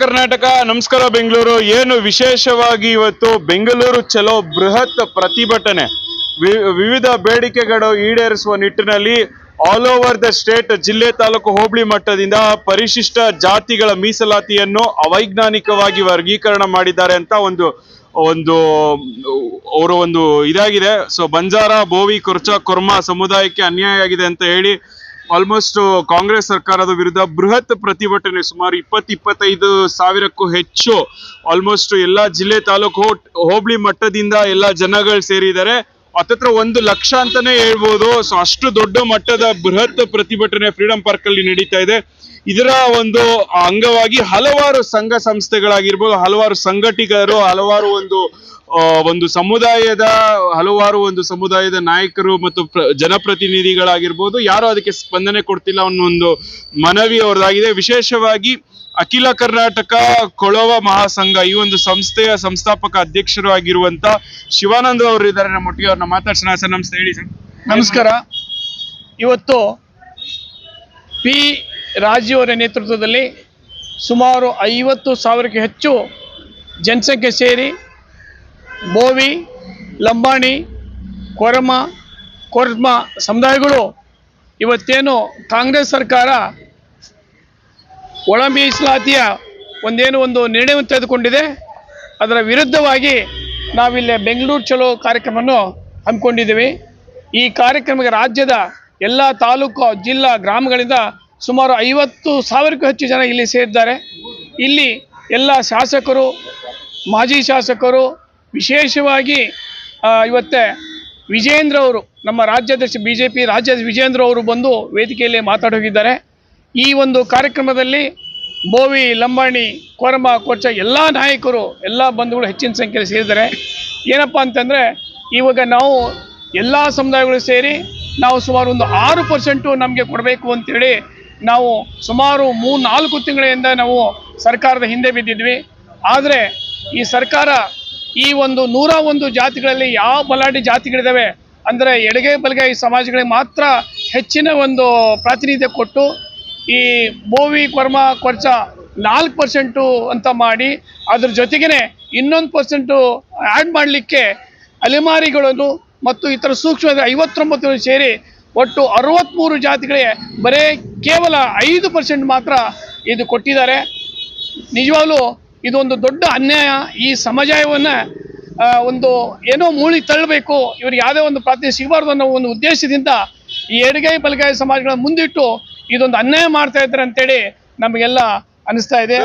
ಕರ್ನಾಟಕ? ನಮಸ್ಕಾರ ಬೆಂಗಳೂರು. ಏನು ವಿಶೇಷವಾಗಿ ಇವತ್ತು ಬೆಂಗಳೂರು ಚಲೋ ಬೃಹತ್ ಪ್ರತಿಭಟನೆ. ವಿವಿಧ ಬೇಡಿಕೆಗಳು ಈಡೇರಿಸುವ ನಿಟ್ಟಿನಲ್ಲಿ ಆಲ್ ಓವರ್ ದ ಸ್ಟೇಟ್ ಜಿಲ್ಲೆ ತಾಲೂಕು ಹೋಬಳಿ ಮಟ್ಟದಿಂದ ಪರಿಶಿಷ್ಟ ಜಾತಿಗಳ ಮೀಸಲಾತಿಯನ್ನು ಅವೈಜ್ಞಾನಿಕವಾಗಿ ವರ್ಗೀಕರಣ ಮಾಡಿದ್ದಾರೆ ಅಂತ ಒಂದು ಒಂದು, ಅವರ ಒಂದು ಇದಾಗಿದೆ. ಸೊ ಬಂಜಾರ, ಬೋವಿ, ಕುರ್ಚ, ಕುರ್ಮಾ ಸಮುದಾಯಕ್ಕೆ ಅನ್ಯಾಯ ಆಗಿದೆ ಅಂತ ಹೇಳಿ ಆಲ್ಮೋಸ್ಟ್ ಕಾಂಗ್ರೆಸ್ ಸರ್ಕಾರದ ವಿರುದ್ಧ ಬೃಹತ್ ಪ್ರತಿಭಟನೆ ಸುಮಾರು ಇಪ್ಪತ್ತು, ಇಪ್ಪತ್ತೈದು ಸಾವಿರಕ್ಕೂ ಹೆಚ್ಚು ಆಲ್ಮೋಸ್ಟ್ ಎಲ್ಲಾ ಜಿಲ್ಲೆ ತಾಲೂಕು ಹೋಬಳಿ ಮಟ್ಟದಿಂದ ಎಲ್ಲ ಜನಗಳು ಸೇರಿದ್ದಾರೆ. ಹತ್ತತ್ರ ಒಂದು ಲಕ್ಷ ಅಂತಾನೆ ಹೇಳ್ಬೋದು. ಸೊ ಅಷ್ಟು ದೊಡ್ಡ ಮಟ್ಟದ ಬೃಹತ್ ಪ್ರತಿಭಟನೆ ಫ್ರೀಡಂ ಪಾರ್ಕ್ ಅಲ್ಲಿ ನಡೀತಾ ಇದೆ. ಇದರ ಒಂದು ಅಂಗವಾಗಿ ಹಲವಾರು ಸಂಘ ಸಂಸ್ಥೆಗಳಾಗಿರ್ಬೋದು, ಹಲವಾರು ಸಂಘಟಿಗರು, ಹಲವಾರು ಒಂದು ಒಂದು ಸಮುದಾಯದ, ಹಲವಾರು ಒಂದು ಸಮುದಾಯದ ನಾಯಕರು ಮತ್ತು ಪ್ರ- ಜನಪ್ರತಿನಿಧಿಗಳಾಗಿರ್ಬೋದು, ಯಾರು ಅದಕ್ಕೆ ಸ್ಪಂದನೆ ಕೊಡ್ತಿಲ್ಲ ಅನ್ನೋ ಒಂದು ಮನವಿ ಅವರದಾಗಿದೆ. ವಿಶೇಷವಾಗಿ ಅಖಿಲ ಕರ್ನಾಟಕ ಕೊಳವ ಮಹಾಸಂಘ, ಈ ಒಂದು ಸಂಸ್ಥೆಯ ಸಂಸ್ಥಾಪಕ ಅಧ್ಯಕ್ಷರು ಆಗಿರುವಂತ ಶಿವಾನಂದ ಅವರು ಇದ್ದಾರೆ. ನಮ್ಮ ಒಟ್ಟಿಗೆ ಅವ್ರನ್ನ ಮಾತಾಡ್ಸೋಣ. ಸರ್, ನಮಸ್ತೆ. ಹೇಳಿ ಸರ್. ನಮಸ್ಕಾರ. ಇವತ್ತು ಪಿ ರಾಜೀವರ ನೇತೃತ್ವದಲ್ಲಿ ಸುಮಾರು ಐವತ್ತು ಸಾವಿರಕ್ಕೆ ಹೆಚ್ಚು ಜನಸಂಖ್ಯೆ ಸೇರಿ ಬೋವಿ, ಲಂಬಾಣಿ, ಕೊರಮ, ಕೊರ್ಮ ಸಮುದಾಯಗಳು ಇವತ್ತೇನು ಕಾಂಗ್ರೆಸ್ ಸರ್ಕಾರ ಒಳ ಮೀಸಲಾತಿಯ ಒಂದೇನು ಒಂದು ನಿರ್ಣಯವನ್ನು ತೆಗೆದುಕೊಂಡಿದೆ, ಅದರ ವಿರುದ್ಧವಾಗಿ ನಾವಿಲ್ಲಿ ಬೆಂಗಳೂರು ಚಲೋ ಕಾರ್ಯಕ್ರಮವನ್ನು ಹಮ್ಮಿಕೊಂಡಿದ್ದೀವಿ. ಈ ಕಾರ್ಯಕ್ರಮಕ್ಕೆ ರಾಜ್ಯದ ಎಲ್ಲ ತಾಲೂಕು, ಜಿಲ್ಲಾ, ಗ್ರಾಮಗಳಿಂದ ಸುಮಾರು ಐವತ್ತು ಸಾವಿರಕ್ಕೂ ಹೆಚ್ಚು ಜನ ಇಲ್ಲಿ ಸೇರಿದ್ದಾರೆ. ಇಲ್ಲಿ ಎಲ್ಲ ಶಾಸಕರು, ಮಾಜಿ ಶಾಸಕರು ವಿಶೇಷವಾಗಿ ಇವತ್ತೆ ವಿಜೇಂದ್ರ ಅವರು ನಮ್ಮ ರಾಜ್ಯಾಧ್ಯಕ್ಷ ಬಿ ಜೆ ಪಿ ರಾಜ್ಯದ ವಿಜೇಂದ್ರ ಅವರು ಬಂದು ವೇದಿಕೆಯಲ್ಲಿ ಮಾತಾಡೋಗಿದ್ದಾರೆ. ಈ ಒಂದು ಕಾರ್ಯಕ್ರಮದಲ್ಲಿ ಬೋವಿ, ಲಂಬಾಣಿ, ಕೊರಮ, ಕೊಚ್ಚ ಎಲ್ಲ ನಾಯಕರು, ಎಲ್ಲ ಬಂಧುಗಳು ಹೆಚ್ಚಿನ ಸಂಖ್ಯೆಯಲ್ಲಿ ಸೇರಿದ್ದಾರೆ. ಏನಪ್ಪ ಅಂತಂದರೆ, ಇವಾಗ ನಾವು ಎಲ್ಲ ಸಮುದಾಯಗಳು ಸೇರಿ ನಾವು ಸುಮಾರು ಒಂದು ಆರು ಪರ್ಸೆಂಟು ನಮಗೆ ಕೊಡಬೇಕು ಅಂತೇಳಿ ನಾವು ಸುಮಾರು ಮೂರು ನಾಲ್ಕು ತಿಂಗಳಿಂದ ನಾವು ಸರ್ಕಾರದ ಹಿಂದೆ ಬಿದ್ದಿದ್ವಿ. ಆದರೆ ಈ ಸರ್ಕಾರ ಈ ಒಂದು ನೂರ ಒಂದು ಜಾತಿಗಳಲ್ಲಿ ಯಾವ ಬಲಾಢ್ಯ ಜಾತಿಗಳಿದ್ದಾವೆ ಅಂದರೆ ಎಡಗೈ ಬಲಗೈ ಸಮಾಜಗಳಿಗೆ ಮಾತ್ರ ಹೆಚ್ಚಿನ ಒಂದು ಪ್ರಾತಿನಿಧ್ಯ ಕೊಟ್ಟು ಈ ಬೋವಿ ಕೊರ್ಮ ಕೊರ್ಚ ನಾಲ್ಕು ಪರ್ಸೆಂಟು ಅಂತ ಮಾಡಿ ಅದ್ರ ಜೊತೆಗೇ ಇನ್ನೊಂದು ಪರ್ಸೆಂಟು ಆ್ಯಡ್ ಮಾಡಲಿಕ್ಕೆ ಅಲೆಮಾರಿಗಳನ್ನು ಮತ್ತು ಇತರ ಸೂಕ್ಷ್ಮ ಐವತ್ತೊಂಬತ್ತು ಸೇರಿ ಒಟ್ಟು ಅರವತ್ತ್ಮೂರು ಜಾತಿಗಳಿಗೆ ಬರೇ ಕೇವಲ ಐದು ಪರ್ಸೆಂಟ್ ಮಾತ್ರ ಇದು ಕೊಟ್ಟಿದ್ದಾರೆ. ನಿಜವಾಗ್ಲೂ ಇದೊಂದು ದೊಡ್ಡ ಅನ್ಯಾಯ. ಈ ಸಮುದಾಯವನ್ನು ಒಂದು ಏನೋ ಮೂಳಿ ತಳ್ಳಬೇಕು ಇವ್ರಿಗೆ ಯಾವುದೇ ಒಂದು ಪ್ರಾತಿನಿಧ್ಯ ಸಿಗಬಾರ್ದು ಅನ್ನೋ ಒಂದು ಉದ್ದೇಶದಿಂದ ಈ ಎಡಗೈ ಬಲಗೈ ಸಮಾಜಗಳ ಮುಂದಿಟ್ಟು ಇದೊಂದು ಅನ್ಯಾಯ ಮಾಡ್ತಾ ಇದ್ದಾರೆ ಅಂತೇಳಿ ನಮಗೆಲ್ಲ ಅನಿಸ್ತಾ ಇದೆ.